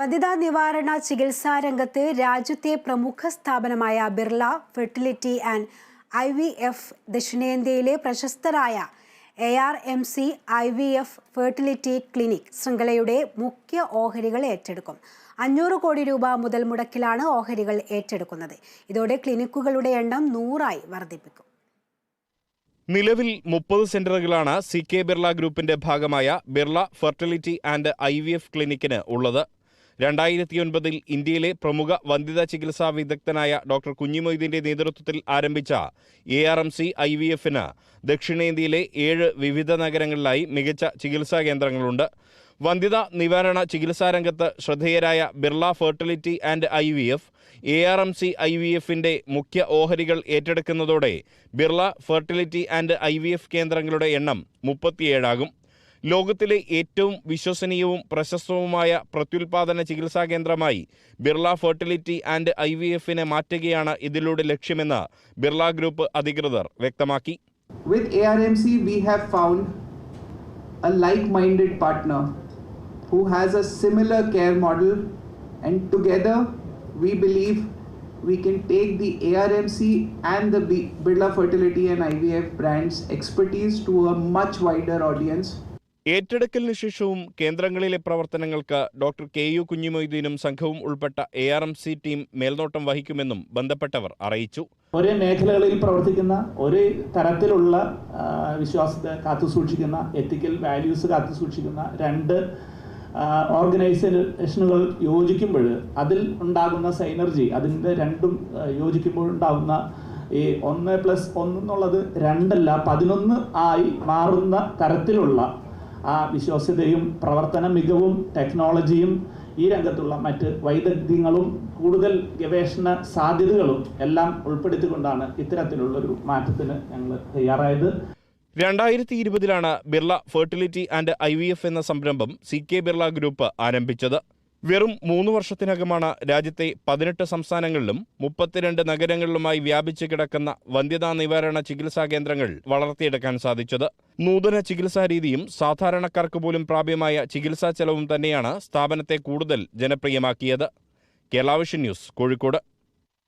വന്ധ്യതാ നിവാരണ ചികിത്സാ രംഗത്ത് രാജ്യത്തെ പ്രമുഖ സ്ഥാപനമായ Birla fertility and I V F ദക്ഷിണേന്ത്യയിലെ പ്രശസ്തരായ A R M C I V F fertility clinic ശൃംഖലയുടെ മുഖ്യ ഓഹരികൾ ഏറ്റെടുക്കും. അഞ്ഞൂറ് കോടി രൂപ മുതൽ മുടക്കിലാണ് ഓഹരികൾ ഏറ്റെടുക്കുന്നത്. ഇതോടെ ക്ലിനിക്കുകളുടെ എണ്ണം നൂറായി വർദ്ധിപ്പിക്കും. നിലവിൽ മുപ്പത് സെന്ററുകളാണ് സി കെ ബിർള ഗ്രൂപ്പിന്റെ ഭാഗമായ Birla fertility and I V F ക്ലിനിക്കിന് ഉള്ളത്. രണ്ടായിരത്തി ഒൻപതിൽ ഇന്ത്യയിലെ പ്രമുഖ വന്ധ്യതാ ചികിത്സാ വിദഗ്ധനായ ഡോക്ടർ കുഞ്ഞിമൊയ്തീന്റെ നേതൃത്വത്തിൽ ആരംഭിച്ച A R M C I V എഫിന് ദക്ഷിണേന്ത്യയിലെ ഏഴ് വിവിധ നഗരങ്ങളിലായി മികച്ച ചികിത്സാ കേന്ദ്രങ്ങളുണ്ട്. വന്ധ്യത നിവാരണ ചികിത്സാ രംഗത്ത് ശ്രദ്ധേയരായ Birla fertility and I V F A R M C I V എഫിന്റെ മുഖ്യ ഓഹരികൾ ഏറ്റെടുക്കുന്നതോടെ Birla fertility and I V F കേന്ദ്രങ്ങളുടെ എണ്ണം മുപ്പത്തിയേഴാകും. ലോകത്തിലെ ഏറ്റവും വിശ്വസനീയവും പ്രശസ്തവുമായ പ്രത്യുൽപാദന ചികിത്സാ കേന്ദ്രമായി Birla fertility and I V എഫിനെ മാറ്റുകയാണ് ഇതിലൂടെ ലക്ഷ്യമെന്ന് ബിർള ഗ്രൂപ്പ് അധികൃതർ വ്യക്തമാക്കി With ARMC, we have found a like minded partner who has a similar care model, and together we believe we can take the ARMC and the Birla Fertility and IVF brands' expertise to a much wider audience. ഏറ്റെടുക്കലിന് ശേഷവും കേന്ദ്രങ്ങളിലെ പ്രവർത്തനങ്ങൾക്ക് doctor K U കുഞ്ഞിമൊയ്തീനും സംഘവും ഉൾപ്പെട്ട A R M C team മേൽനോട്ടം വഹിക്കുമെന്നും ബന്ധപ്പെട്ടവർ അറിയിച്ചു. ഒരേ മേഖലകളിൽ പ്രവർത്തിക്കുന്ന ഒരേ തരത്തിലുള്ള വിശ്വാസത്തെ കാത്തുസൂക്ഷിക്കുന്ന എത്തിക്കൽ വാല്യൂസ് കാത്തുസൂക്ഷിക്കുന്ന രണ്ട് ഓർഗനൈസേഷനുകൾ യോജിക്കുമ്പോൾ അതിൽ ഉണ്ടാകുന്ന സൈനർജി അതിന്റെ രണ്ടും യോജിക്കുമ്പോൾ ഉണ്ടാകുന്ന ഈ ഒന്ന് പ്ലസ് ഒന്ന് എന്നുള്ളത് രണ്ടല്ല പതിനൊന്ന് ആയി മാറുന്ന തരത്തിലുള്ള ആ വിശ്വാസ്യതയും പ്രവർത്തന മികവും ടെക്നോളജിയും ഈ രംഗത്തുള്ള മറ്റ് വൈദഗ്ധ്യങ്ങളും കൂടുതൽ ഗവേഷണ സാധ്യതകളും എല്ലാം ഉൾപ്പെടുത്തിക്കൊണ്ടാണ് ഇത്തരത്തിലുള്ളൊരു മാറ്റത്തിന് ഞങ്ങൾ തയ്യാറായത്. രണ്ടായിരത്തി ഇരുപതിലാണ് ബിർള ഫെർട്ടിലിറ്റി ആൻഡ് ഐ എന്ന സംരംഭം സി കെ ബിർള ഗ്രൂപ്പ് ആരംഭിച്ചത്. വെറും മൂന്ന് വർഷത്തിനകമാണ് രാജ്യത്തെ പതിനെട്ട് സംസ്ഥാനങ്ങളിലും മുപ്പത്തിരണ്ട് നഗരങ്ങളിലുമായി വ്യാപിച്ചു കിടക്കുന്ന വന്ധ്യതാ നിവാരണ ചികിത്സാ കേന്ദ്രങ്ങൾ വളർത്തിയെടുക്കാൻ സാധിച്ചത്. നൂതന ചികിത്സാ രീതിയും സാധാരണക്കാർക്ക് പോലും പ്രാപ്യമായ ചികിത്സാ ചെലവും തന്നെയാണ് സ്ഥാപനത്തെ കൂടുതൽ ജനപ്രിയമാക്കിയത്. കേരളാവിഷൻ ന്യൂസ് കോഴിക്കോട്.